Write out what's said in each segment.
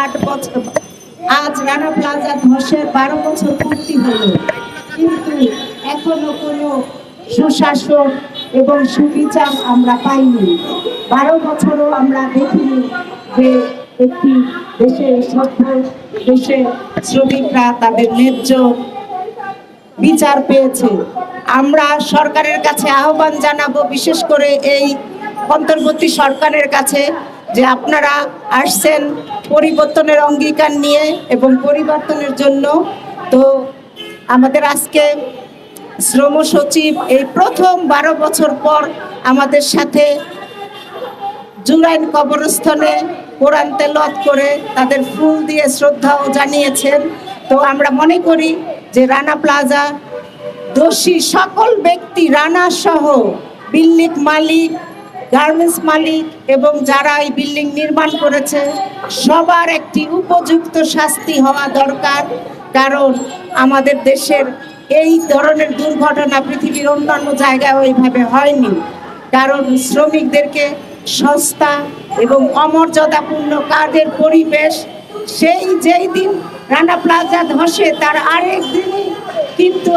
আট বছর। আজ রানা প্লাজা ধসের বারো বছর পূর্তি হলো। কিন্তু এখনও কোনো সুশাসন এবং সুবিচার আমরা পাইনি। বারো বছরও আমরা দেখিনি যে একটি দেশে সভ্য দেশে শ্রমিকরা তাদের ন্যায্য বিচার পেয়েছে। আমরা সরকারের কাছে আহ্বান জানাব, বিশেষ করে এই অন্তর্বর্তী সরকারের কাছে যে আপনারা আসছেন পরিবর্তনের অঙ্গীকার নিয়ে এবং পরিবর্তনের জন্য, তো আমাদের আজকে শ্রম সচিব এই প্রথম বারো বছর পর আমাদের সাথে জুলাইন কবরস্থানে কোরআন তেলত করে তাদের ফুল দিয়ে শ্রদ্ধাও জানিয়েছেন। তো আমরা মনে করি যে রানা প্লাজা দোষী সকল ব্যক্তি, রানা সহ বিল্ডিং মালিক গার্মেন্টস মালিক এবং যারা এই বিল্ডিং নির্মাণ করেছে, সবার একটি উপযুক্ত শাস্তি হওয়া দরকার। কারণ আমাদের দেশের এই ধরনের দুর্ঘটনা পৃথিবীর অন্যান্য জায়গায় ওইভাবে হয়নি। কারণ শ্রমিকদেরকে সস্তা এবং অমর্যাদাপূর্ণ কাজের পরিবেশ, সেই যেই দিন রানা প্লাজা ধসে, তার আরেক দিনই কিন্তু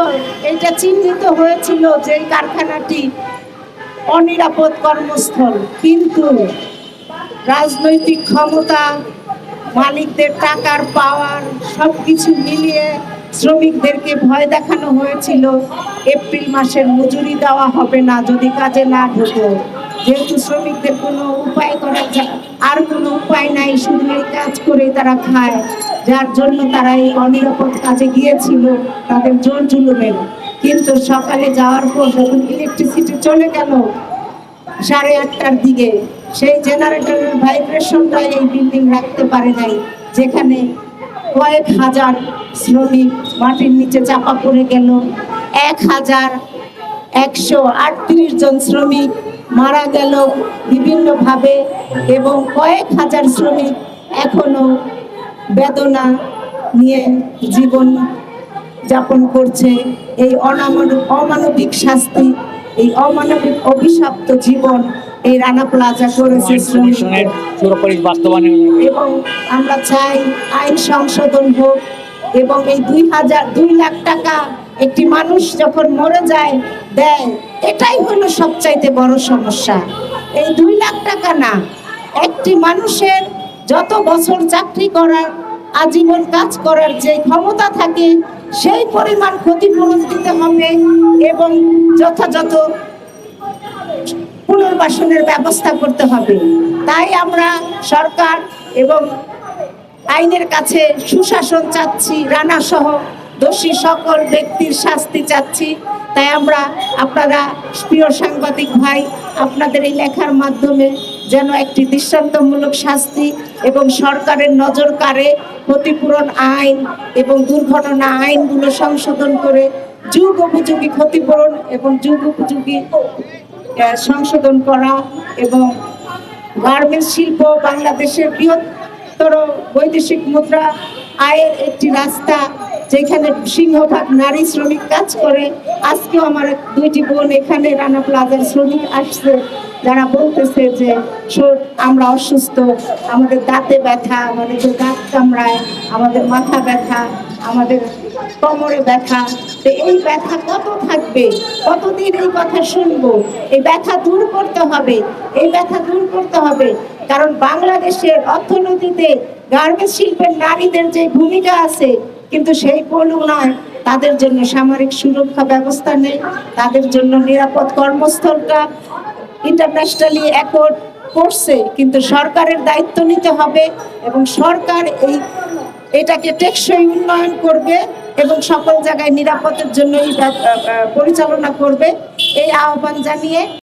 এটা চিহ্নিত হয়েছিল যে কারখানাটি অনিরাপদ কর্মস্থল। কিন্তু রাজনৈতিক ক্ষমতা, মালিকদের টাকার পাওয়ার সব কিছু মিলিয়ে শ্রমিকদেরকে ভয় দেখানো হয়েছিল। এপ্রিল মাসের মজুরি দেওয়া হবে না যদি কাজে না ঢোকো। যেহেতু শ্রমিকদের কোনো উপায় করা যায়, আর কোনো উপায় নাই, শুধু এই কাজ করে তারা খায়। যার জন্য তারা এই অনিরাপদ কাজে গিয়েছিল, তাদের জোর জুলুমের কিন্তু সকালে যাওয়ার পর যখন ইলেকট্রিসিটি চলে গেল সাড়ে আটটার দিকে, সেই জেনারেটরের ভাইব্রেশনটা এই বিল্ডিং রাখতে পারে নাই, যেখানে কয়েক হাজার শ্রমিক মাটির নিচে চাপা পড়ে গেল। এক হাজার একশো আটত্রিশ জন শ্রমিক মারা গেল বিভিন্নভাবে এবং কয়েক হাজার শ্রমিক এখনও বেদনা নিয়ে জীবন যাপন করছে এই অনামানবিক অমানবিক শাস্তি এই অমানবিক অভিশপ্ত জীবন এই রানা প্লাজা করেছে এবং আমরা চাই আইন সংশোধন হোক এবং এই দুই হাজার দুই লাখ টাকা একটি মানুষ যখন মরে যায় দেয় এটাই হলো সবচাইতে বড় সমস্যা। এই দুই লাখ টাকা না একটি মানুষের যত বছর চাকরি করার আজীবন কাজ করার যে ক্ষমতা থাকে, সেই পরিমাণ ক্ষতিপূরণ দিতে হবে এবং যথাযথ পুনর্বাসনের ব্যবস্থা করতে হবে। তাই আমরা সরকার এবং আইনের কাছে সুশাসন চাচ্ছি রানা সহ দোষী সকল ব্যক্তির শাস্তি চাচ্ছি। তাই আমরা, আপনারা প্রিয় সাংবাদিক ভাই, আপনাদের এই লেখার মাধ্যমে যেন একটি দৃষ্টান্তমূলক শাস্তি এবং সরকারের নজর কাড়ে ক্ষতিপূরণ আইন এবং দুর্ঘটনা আইনগুলো সংশোধন করে যুগ উপযোগী ক্ষতিপূরণ এবং যুগ উপযোগী সংশোধন করা এবং গার্মেন্টস শিল্প বাংলাদেশের বৃহত্তর বৈদেশিক মুদ্রা আয়ের একটি রাস্তা যেখানে সিংহভাগ নারী শ্রমিক কাজ করে আজকেও আমার দুইটি বোন এখানে রানা প্লাজার শ্রমিক আসছে। যারা বলতেছে যে "শোন, আমরা অসুস্থ আমাদের দাঁতে ব্যথা আমাদের দাঁত কামড়ায় আমাদের মাথা ব্যথা আমাদের কোমরে ব্যথা। তো এই ব্যথা কত থাকবে? কতদিন এই কথা শুনব? এই ব্যথা দূর করতে হবে এই ব্যথা দূর করতে হবে। কারণ বাংলাদেশের অর্থনীতিতে গার্মেন্টস শিল্পের নারীদের যে ভূমিকা আছে কিন্তু সেই নয়, তাদের জন্য সামরিক সুরক্ষা ব্যবস্থা নেই, তাদের জন্য নিরাপদ কর্মস্থলটা ইন্টারন্যাশনালি অ্যাকর্ড করছে, কিন্তু সরকারের দায়িত্ব নিতে হবে এবং সরকার এই, এটাকে টেকসই উন্নয়ন করবে এবং সকল জায়গায় নিরাপদের জন্য পরিচালনা করবে। এই আহ্বান জানিয়ে